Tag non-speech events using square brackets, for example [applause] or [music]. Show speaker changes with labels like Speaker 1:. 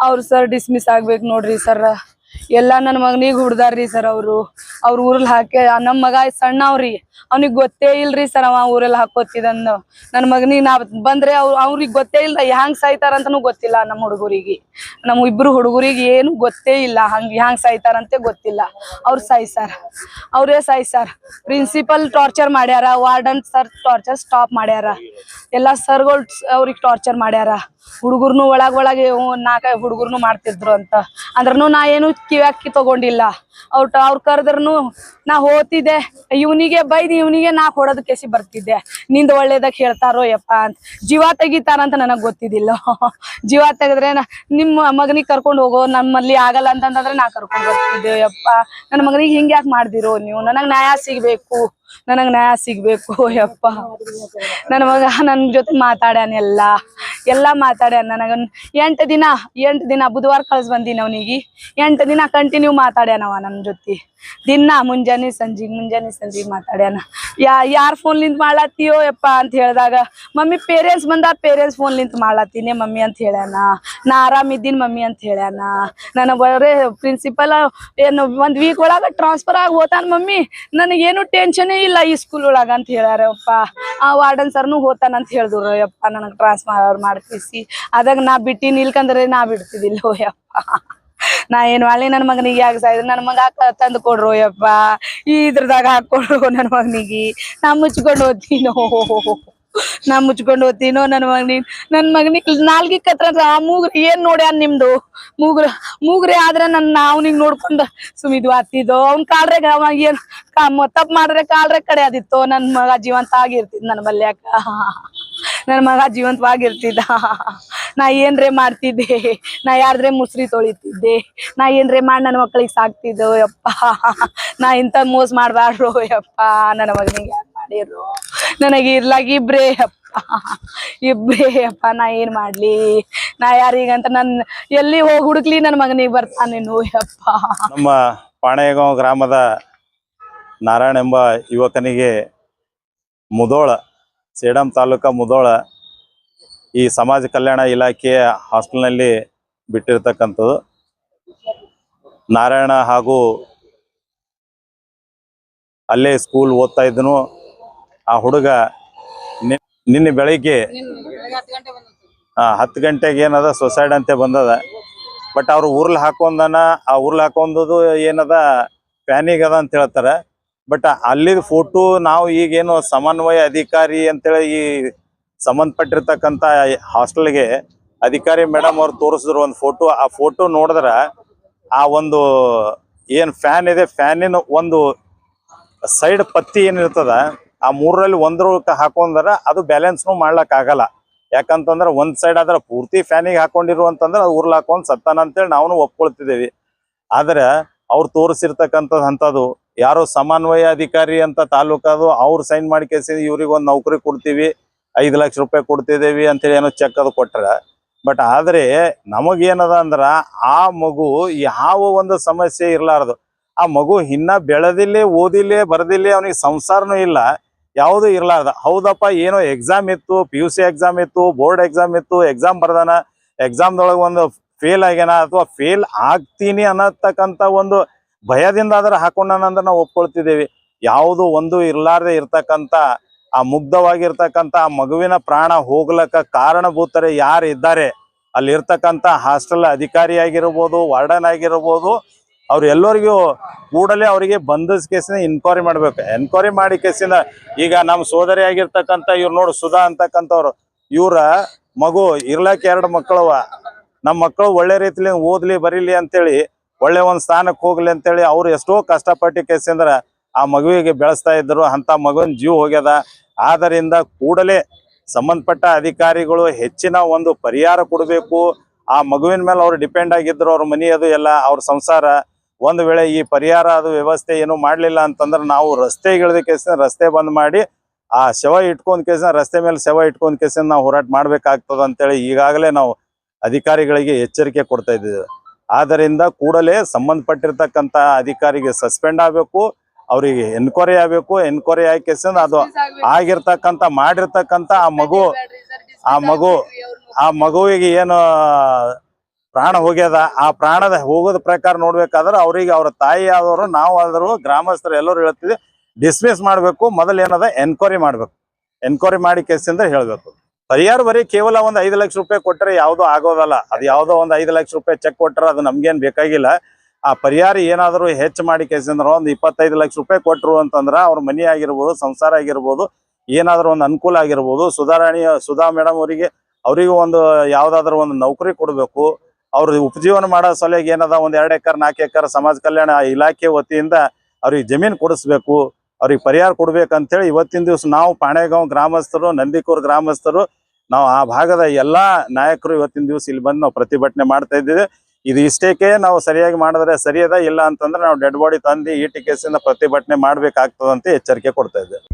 Speaker 1: ಅವ್ರು sir dismiss ಆಗ್ಬೇಕು ನೋಡ್ರಿ ಸರ್ ಎಲ್ಲಾ ನನ್ನ ಮಗನಿಗೆ ಹುಡ್ದಾರ್ರಿ ಸರ್ ಅವ್ರು. ಅವ್ರ ಊರಲ್ಲಿ ಹಾಕಿ ನಮ್ಮ ಮಗ ಸಣ್ಣ ಅವ್ರಿ. ಅವ್ನಿಗ್ ಗೊತ್ತೇ ಇಲ್ರಿ ಸರ್ ಅವ ಊರಲ್ಲಿ ಹಾಕೋತಿದಂದು ನನ್ನ ಮಗನಿಗೆ ನಾ ಬಂದ್ರೆ ಅವ್ರ, ಅವ್ರಿಗೆ ಗೊತ್ತೇ ಇಲ್ಲ ಹ್ಯಾಂಗ್ ಸಾಯ್ತಾರ ಅಂತನು ಗೊತ್ತಿಲ್ಲ ನಮ್ಮ ಹುಡುಗರಿಗೆ. ನಮ್ಮ ಇಬ್ರು ಹುಡುಗರಿಗೆ ಏನು ಗೊತ್ತೇ ಇಲ್ಲ, ಹಂಗ್ ಹ್ಯಾಂಗ್ ಸಾಯ್ತಾರಂತೆ ಗೊತ್ತಿಲ್ಲ. ಅವ್ರು ಸರ್ ಅವರೇ ಸರ್ ಪ್ರಿನ್ಸಿಪಲ್ ಟಾರ್ಚರ್ ಮಾಡ್ಯಾರ ವಾರ್ಡನ್ ಸರ್ ಟಾರ್ಚರ್ ಸ್ಟಾಪ್ ಮಾಡ್ಯಾರ. ಎಲ್ಲಾ ಸರ್ಗಳು ಅವ್ರಿಗೆ ಟಾರ್ಚರ್ ಮಾಡ್ಯಾರ. ಹುಡುಗರ್ನು ಒಳಗ್ ಒಳಗೆ ನಾಲ್ಕ ಹುಡುಗರ್ನು ಮಾಡ್ತಿದ್ರು ಅಂತ. ಅಂದ್ರೂ ನಾ ಏನು ಕಿವ್ಯಾಕಿ ತಗೊಂಡಿಲ್ಲ. ಅವ್ರ ಅವ್ರ ಕರೆದ್ರೂ ನಾ ಹೋತಿದ್ದೆ. ಇವನಿಗೆ ಬೈದ್ ಇವನಿಗೆ ನಾ ಕೊಡೋದು ಕೆಸಿ ಬರ್ತಿದ್ದೆ. ನಿಂದ ಒಳ್ಳೇದಕ್ ಹೇಳ್ತಾರೋ ಯಪ್ಪ ಅಂತ. ಜೀವ ತೆಗಿತಾರಂತ ನನಗ್ ಗೊತ್ತಿದ್ದಿಲ್ಲ. [laughs] ಜೀವ ತೆಗೆದ್ರೆ ನಿಮ್ಮ ಮಗನಿಗೆ ಕರ್ಕೊಂಡು ಹೋಗೋ, ನಮ್ಮಲ್ಲಿ ಆಗಲ್ಲ ಅಂತಂದ್ರೆ ನಾ ಕರ್ಕೊಂಡು ಬರ್ತಿದ್ದೆ ಯಪ್ಪ. ನನ್ನ ಮಗನಿಗೆ ಹಿಂಗೆ ಯಾಕೆ ಮಾಡ್ದಿರೋ ನೀವು? ನನಗ್ ನ್ಯಾಯ ಸಿಗ್ಬೇಕು. ನನಗ್ ನ್ಯಾಯ ಸಿಗ್ಬೇಕು ಯಪ್ಪ. ನನ್ನ ಮಗ ನನ್ ಜೊತೆ ಮಾತಾಡ್ಯಾನ ಎಲ್ಲ ಮಾತಾಡ್ಯಾನ ನನಗನ್ ಎಂಟು ದಿನ ಎಂಟು ದಿನ ಬುಧವಾರ ಕಳ್ಸಿ ಬಂದಿನ ಅವನಿಗೆ. ಎಂಟು ದಿನ ಕಂಟಿನ್ಯೂ ಮಾತಾಡ್ಯಾನವ ನನ್ನ ಜೊತೆ. ದಿನ ಮುಂಜಾನೆ ಸಂಜೆ ಮುಂಜಾನೆ ಸಂಜೆ ಮಾತಾಡ್ಯಾನ ಯಾ, ಯಾರ್ ಫೋನ್ ಲಿಂತ ಮಾಡ್ಲತ್ತೀಯೋ ಯಪ್ಪ ಅಂತ ಹೇಳಿದಾಗ, ಮಮ್ಮಿ ಪೇರೆಂಟ್ಸ್ ಬಂದ ಪೇರೆಂಟ್ಸ್ ಫೋನ್ ಲಿಂತ ಮಮ್ಮಿ ಅಂತ ಹೇಳ್ಯಾನ ನಾ ಆರಾಮಿದ್ದೀನಿ ಮಮ್ಮಿ ಅಂತ ಹೇಳ್ಯಾನ ನನಗೆ ಬರೇ ಪ್ರಿನ್ಸಿಪಲ್ ಏನು ಒಂದ್ ವೀಕ್ ಒಳಗ ಟ್ರಾನ್ಸ್ಫರ್ ಆಗಿ ಹೋತಾನ ಮಮ್ಮಿ. ನನಗೇನು ಟೆನ್ಷನೇ ಇಲ್ಲ ಈ ಸ್ಕೂಲ್ ಒಳಗ ಅಂತ ಹೇಳ್ಯಾರಪ್ಪ ಆ ವಾರ್ಡನ್ ಸರ್ನು ಹೋತಾನ ಅಂತ ಹೇಳಿದ್ರು ಯಪ್ಪ. ನನಗೆ ಟ್ರಾನ್ಸ್ಫರ್ ಮಾಡ್ತೀಸಿ. ಅದಾಗ ನಾ ಬಿಟ್ಟಿ ನಿಲ್ಕಂದ್ರೆ ನಾ ಬಿಡ್ತಿದಿಲ್ಲ ಯಪ್ಪ ನಾ ಏನ್ ಮಾಡ್ಲಿ ನನ್ ಮಗನಿಗೆ ಯಾಕೆ ಸಾಯ್ದು? ನನ್ ಮಗ ತಂದು ಕೊಡ್ರು ಯಪ್ಪ ಇದ್ರದಾಗ ಹಾಕೊಡ್ರು ನನ್ ಮಗನಿಗೆ. ನಾ ಮುಚ್ಕೊಂಡು ಓದ್ತೀನೋ ನಾ ಮುಚ್ಕೊಂಡು ಓದ್ತೀನೋ ನನ್ ಮಗನಿ ನನ್ ಮಗನಿಗೆ ನಾಲ್ಗಿ ಕತ್ರ ಆ ಮೂಗ್ರಿ ಏನ್ ನೋಡ್ಯಾನ ನಿಮ್ದು? ಮೂಗ್ರ, ಮೂಗ್ರಿ ಆದ್ರೆ ನನ್ ಅವನಿಗೆ ನೋಡ್ಕೊಂಡ ಸುಮಿದು ಹತ್ತಿದ್ದು ಅವ್ನ್ ಕಾಳ್ರೆ ಅವ ಏನ್ ತಪ್ಪ ಮಾಡ್ರೆ ಕಾಳ್ರೆ ಕಡೆ ಆದಿತ್ತು? ನನ್ ಮಗ ಜೀವಂತ ಆಗಿರ್ತಿದ್ ನನ್ ಬಲ್ಯಾಕ ನನ್ ಮಗ ಜೀವಂತವಾಗಿರ್ತಿದ್ದ. ನಾ ಏನ್ರೇ ಮಾಡ್ತಿದ್ದೆ. ನಾ ಯಾರ್ದ್ರೆ ಮುಸ್ರಿ ತೊಳಿತಿದ್ದೆ. ನಾ ಏನ್ರೇ ಮಾಡಿ ನನ್ನ ಮಕ್ಕಳಿಗೆ ಸಾಕ್ತಿದ್ದೋ ಯಪ್ಪ. ನಾ ಇಂಥ ಮೋಸ ಮಾಡ್ಬಾರ್ದು ಯಪ್ಪ. ನನ್ನ ಮಗನಿಗೆ ಯಾರು ಮಾಡಿರು ನನಗೆ ಇರ್ಲಾಗ ಇಬ್ರೇ ಯಪ್ಪ. ಇಬ್ರೇ ಯಪ್ಪ. ನಾ ಏನ್ ಮಾಡ್ಲಿ? ನಾ ಯಾರಿಗಂತ ನನ್ ಎಲ್ಲಿ ಹೋಗಿ ಹುಡುಕ್ಲಿ ನನ್ನ ಮಗನಿಗೆ ನೋ ಯಪ್ಪ.
Speaker 2: ನಮ್ಮ ಪಾಣೆಗಾಂವ್ ಗ್ರಾಮದ ನಾರಾಯಣ ಎಂಬ ಯುವಕನಿಗೆ ಮುದೋಳ ಸೇಡಂ ತಾಲೂಕಾ ಮುದೋಳ ಈ ಸಮಾಜ ಕಲ್ಯಾಣ ಇಲಾಖೆಯ ಹಾಸ್ಟೆಲ್ನಲ್ಲಿ ಬಿಟ್ಟಿರ್ತಕ್ಕಂಥದ್ದು. ನಾರಾಯಣ ಹಾಗೂ ಅಲ್ಲೇ ಸ್ಕೂಲ್ ಓದ್ತಾ ಇದ್ದನು. ಆ ಹುಡುಗ ನಿನ್- ನಿನ್ನೆ ಬೆಳಿಗ್ಗೆ ಹತ್ತು ಗಂಟೆಗೆ ಏನದ ಸೊಸೈಡ್ ಅಂತ ಬಂದದ. ಬಟ್ ಅವ್ರು ಉರ್ಲ್ ಹಾಕೊಂಡನ, ಆ ಉರ್ಲ್ ಹಾಕೊಂಡದು ಏನದ ಪ್ಯಾನಿಗದ ಅಂತ ಹೇಳ್ತಾರೆ. ಬಟ್ ಅಲ್ಲಿದ ಫೋಟೋ ನಾವು ಈಗೇನು ಸಮನ್ವಯ ಅಧಿಕಾರಿ ಅಂತೇಳಿ ಈ ಸಂಬಂಧಪಟ್ಟಿರ್ತಕ್ಕಂಥ ಹಾಸ್ಟೆಲ್ಗೆ ಅಧಿಕಾರಿ ಮೇಡಮ್ ಅವ್ರು ತೋರಿಸಿದ್ರು ಒಂದು ಫೋಟೋ ಆ ಫೋಟೋ ನೋಡಿದ್ರ ಆ ಒಂದು ಏನ್ ಫ್ಯಾನ್ ಇದೆ ಫ್ಯಾನಿನ ಒಂದು ಸೈಡ್ ಪತ್ತಿ ಏನಿರ್ತದ ಆ ಮೂರರಲ್ಲಿ ಒಂದ್ರ ಹಾಕೊಂಡ್ರ ಅದು ಬ್ಯಾಲೆನ್ಸ್ನು ಮಾಡ್ಲಕ್ ಆಗಲ್ಲ. ಯಾಕಂತಂದ್ರ ಒಂದ್ ಸೈಡ್ ಆದ್ರೆ ಪೂರ್ತಿ ಫ್ಯಾನಿಗೆ ಹಾಕೊಂಡಿರುವಂತಂದ್ರ ಅದು ಉರ್ಲ್ ಹಾಕೊಂಡ್ ಸತ್ತಾನ ಅಂತೇಳಿ ನಾವು ಒಪ್ಕೊಳ್ತಿದ್ದೇವೆ. ಆದ್ರೆ ಅವ್ರು ತೋರಿಸಿರ್ತಕ್ಕಂಥದ್ದು ಅಂತದು ಯಾರೋ ಸಮನ್ವಯ ಅಧಿಕಾರಿ ಅಂತ ತಾಲೂಕದು ಅವ್ರು ಸೈನ್ ಮಾಡಿ ಕೇಸಿ ಇವ್ರಿಗೆ ಒಂದು ನೌಕರಿ ಕೊಡ್ತೀವಿ, ಐದು ಲಕ್ಷ ರೂಪಾಯಿ ಕೊಡ್ತಿದ್ದೀವಿ ಅಂತೇಳಿ ಏನೋ ಚೆಕ್ ಅದು ಕೊಟ್ರ. ಬಟ್ ಆದ್ರೆ ನಮಗೇನದ ಅಂದ್ರ ಆ ಮಗು ಯಾವ ಒಂದು ಸಮಸ್ಯೆ ಇರಲಾರದು. ಆ ಮಗು ಇನ್ನ ಬೆಳೆದಿಲ್ಲೇ, ಓದಿಲ್ಲೇ, ಬರದಿಲ್ಲ ಅವನಿಗೆ ಸಂಸಾರನೂ ಇಲ್ಲ, ಯಾವುದು ಇರಲಾರ್ದು. ಹೌದಪ್ಪ, ಏನೋ ಎಕ್ಸಾಮ್ ಇತ್ತು ಪಿ ಯು ಸಿ ಎಕ್ಸಾಮ್ ಇತ್ತು ಬೋರ್ಡ್ ಎಕ್ಸಾಮ್ ಇತ್ತು ಎಕ್ಸಾಮ್ ಬರ್ದಾನ ಎಕ್ಸಾಮ್ದೊಳಗೆ ಒಂದು ಫೇಲ್ ಆಗ್ಯಾನ ಅಥವಾ ಫೇಲ್ ಆಗ್ತೀನಿ ಅನ್ನತಕ್ಕಂಥ ಒಂದು ಭಯದಿಂದ ಆದ್ರೆ ಹಾಕೊಂಡನಂದ್ರೆ ನಾವು ಒಪ್ಕೊಳ್ತಿದ್ದೇವೆ. ಯಾವುದು ಒಂದು ಇರ್ಲಾರ್ದೆ ಇರ್ತಕ್ಕಂಥ, ಆ ಮುಗ್ಧವಾಗಿರ್ತಕ್ಕಂಥ, ಆ ಮಗುವಿನ ಪ್ರಾಣ ಹೋಗ್ಲಕ್ಕ ಕಾರಣಭೂತರೆ ಯಾರು ಇದ್ದಾರೆ ಅಲ್ಲಿ ಇರ್ತಕ್ಕಂತ ಹಾಸ್ಟೆಲ್ ಅಧಿಕಾರಿ ಆಗಿರ್ಬೋದು ವಾರ್ಡನ್ ಆಗಿರ್ಬೋದು, ಅವ್ರು ಎಲ್ಲರಿಗೂ ಕೂಡಲೇ ಅವರಿಗೆ ಬಂಧಿಸ್ ಕೇಸಿನ ಇನ್ಕ್ವೈರಿ ಮಾಡ್ಬೇಕು. ಎನ್ಕ್ವೈರಿ ಮಾಡಿ ಕೇಸಿನ, ಈಗ ನಮ್ಮ ಸೋದರಿ ಆಗಿರ್ತಕ್ಕಂಥ ಇವ್ರು ನೋಡು ಸುಧಾ ಅಂತಕ್ಕಂಥವ್ರು, ಇವ್ರ ಮಗು ಇರ್ಲಕ್ಕೆ ಎರಡು ಮಕ್ಕಳವ. ನಮ್ಮ ಮಕ್ಕಳು ಒಳ್ಳೆ ರೀತಿಲಿ ಓದ್ಲಿ, ಬರೀಲಿ ಅಂತೇಳಿ ಒಳ್ಳೆ ಒಂದ್ ಸ್ಥಾನಕ್ಕೆ ಹೋಗ್ಲಿ ಅಂತೇಳಿ ಅವ್ರು ಎಷ್ಟೋ ಕಷ್ಟಪಟ್ಟು ಕೇಸಿಂದ್ರ ಆ ಮಗುವಿಗೆ ಬೆಳೆಸ್ತಾ ಇದ್ರು ಅಂತ ಮಗುವಿನ ಜೀವ ಹೋಗ್ಯದ. ಆದ್ದರಿಂದ ಕೂಡಲೇ ಸಂಬಂಧಪಟ್ಟ ಅಧಿಕಾರಿಗಳು ಹೆಚ್ಚಿನ ಒಂದು ಪರಿಹಾರ ಕೊಡಬೇಕು. ಆ ಮಗುವಿನ ಮೇಲೆ ಅವ್ರು ಡಿಪೆಂಡ್ ಆಗಿದ್ರು, ಅವ್ರ ಮನಿ ಅದು ಎಲ್ಲ, ಅವ್ರ ಸಂಸಾರ. ಒಂದು ವೇಳೆ ಈ ಪರಿಹಾರ ಅದು ವ್ಯವಸ್ಥೆ ಏನು ಮಾಡ್ಲಿಲ್ಲ ಅಂತಂದ್ರೆ ನಾವು ರಸ್ತೆ ಇಳಿದ ಕೇಸಿನ ರಸ್ತೆ ಬಂದ್ ಮಾಡಿ, ಆ ಶವ ಇಟ್ಕೊಂಡ್ ಕೇಸಿನ ರಸ್ತೆ ಮೇಲೆ ಶವ ಇಟ್ಕೊಂಡ್ ಕೇಸಿನ ನಾವು ಹೋರಾಟ ಮಾಡ್ಬೇಕಾಗ್ತದ ಅಂತೇಳಿ ಈಗಾಗಲೇ ನಾವು ಅಧಿಕಾರಿಗಳಿಗೆ ಎಚ್ಚರಿಕೆ ಕೊಡ್ತಾ ಇದ್ದೀವಿ. ಆದ್ದರಿಂದ ಕೂಡಲೇ ಸಂಬಂಧಪಟ್ಟಿರ್ತಕ್ಕಂಥ ಅಧಿಕಾರಿಗೆ ಸಸ್ಪೆಂಡ್ ಆಗಬೇಕು ಅವರಿಗೆ ಎನ್ಕ್ವೈರಿ ಆಗಬೇಕು ಎನ್ಕ್ವೈರಿ ಆಗಿ ಕೇಸಿನ ಅದು ಆಗಿರ್ತಕ್ಕಂಥ ಮಾಡಿರ್ತಕ್ಕಂಥ ಆ ಮಗು ಆ ಮಗು ಆ ಮಗುವಿಗೆ ಏನು ಪ್ರಾಣ ಹೋಗ್ಯದ ಆ ಪ್ರಾಣದ ಹೋಗೋದ ಪ್ರಕಾರ ನೋಡ್ಬೇಕಾದ್ರೆ ಅವರಿಗೆ ಅವ್ರ ತಾಯಿ ಆದವರು ನಾವು ಆದರೂ ಗ್ರಾಮಸ್ಥರು ಎಲ್ಲರೂ ಹೇಳ್ತಿದ್ವಿ ಡಿಸ್ಮಿಸ್ ಮಾಡಬೇಕು ಮೊದಲು ಏನದ? ಎನ್ಕ್ವೈರಿ ಮಾಡ್ಬೇಕು. ಎನ್ಕ್ವೈರಿ ಮಾಡಿ ಕೇಸಿಂದ ಹೇಳ್ಬೇಕು. ಪರಿಹಾರ ಬರೀ ಕೇವಲ ಒಂದು ಐದು ಲಕ್ಷ ರೂಪಾಯಿ ಕೊಟ್ಟರೆ ಯಾವುದೂ ಆಗೋದಲ್ಲ. ಅದು ಯಾವುದೋ ಒಂದು ಐದು ಲಕ್ಷ ರೂಪಾಯಿ ಚೆಕ್ ಕೊಟ್ಟರೆ ಅದು ನಮ್ಗೇನು ಬೇಕಾಗಿಲ್ಲ. ಆ ಪರಿಹಾರ ಏನಾದರೂ ಹೆಚ್ಚು ಮಾಡಿ ಕೇಸಂದ್ರೆ ಒಂದು ಇಪ್ಪತ್ತೈದು ಲಕ್ಷ ರೂಪಾಯಿ ಕೊಟ್ಟರು ಅಂತಂದ್ರೆ ಅವ್ರ ಮನಿ ಆಗಿರ್ಬೋದು, ಸಂಸಾರ ಆಗಿರ್ಬೋದು, ಏನಾದರೂ ಒಂದು ಅನುಕೂಲ ಆಗಿರ್ಬೋದು. ಸುಧಾರಾಣಿ, ಸುಧಾ ಮೇಡಮ್ ಅವರಿಗೆ, ಅವರಿಗೂ ಒಂದು ಯಾವ್ದಾದ್ರು ಒಂದು ನೌಕರಿ ಕೊಡಬೇಕು. ಅವ್ರ ಉಪಜೀವನ ಮಾಡೋ ಸಲುವಾಗಿ ಏನದ ಒಂದು ಎರಡು ಎಕರ್, ನಾಲ್ಕು ಎಕರ್ ಸಮಾಜ ಕಲ್ಯಾಣ ಇಲಾಖೆ ವತಿಯಿಂದ ಅವ್ರಿಗೆ ಜಮೀನು ಕೊಡಿಸ್ಬೇಕು. ಅವ್ರಿಗೆ ಪರಿಹಾರ ಕೊಡ್ಬೇಕಂತೇಳಿ ಇವತ್ತಿನ ದಿವಸ ನಾವು ಪಾಣೆಗಾಂವ್ ಗ್ರಾಮಸ್ಥರು, ನಂದಿಕೂರ್ ಗ್ರಾಮಸ್ಥರು, ನಾವು ಆ ಭಾಗದ ಎಲ್ಲಾ ನಾಯಕರು ಇವತ್ತಿನ ದಿವಸ ಇಲ್ಲಿ ಬಂದು ನಾವು ಪ್ರತಿಭಟನೆ ಮಾಡ್ತಾ ಇದ್ದೇವೆ. ಇದು ಇಷ್ಟಕ್ಕೆ ನಾವು ಸರಿಯಾಗಿ ಮಾಡಿದ್ರೆ ಸರಿಯದ, ಇಲ್ಲ ಅಂತಂದ್ರೆ ನಾವು ಡೆಡ್ ಬಾಡಿ ತಂದು ಈ ಕೇಸಿಂದ ಪ್ರತಿಭಟನೆ ಮಾಡ್ಬೇಕಾಗ್ತದಂತ ಎಚ್ಚರಿಕೆ ಕೊಡ್ತಾ ಇದ್ದೇವೆ.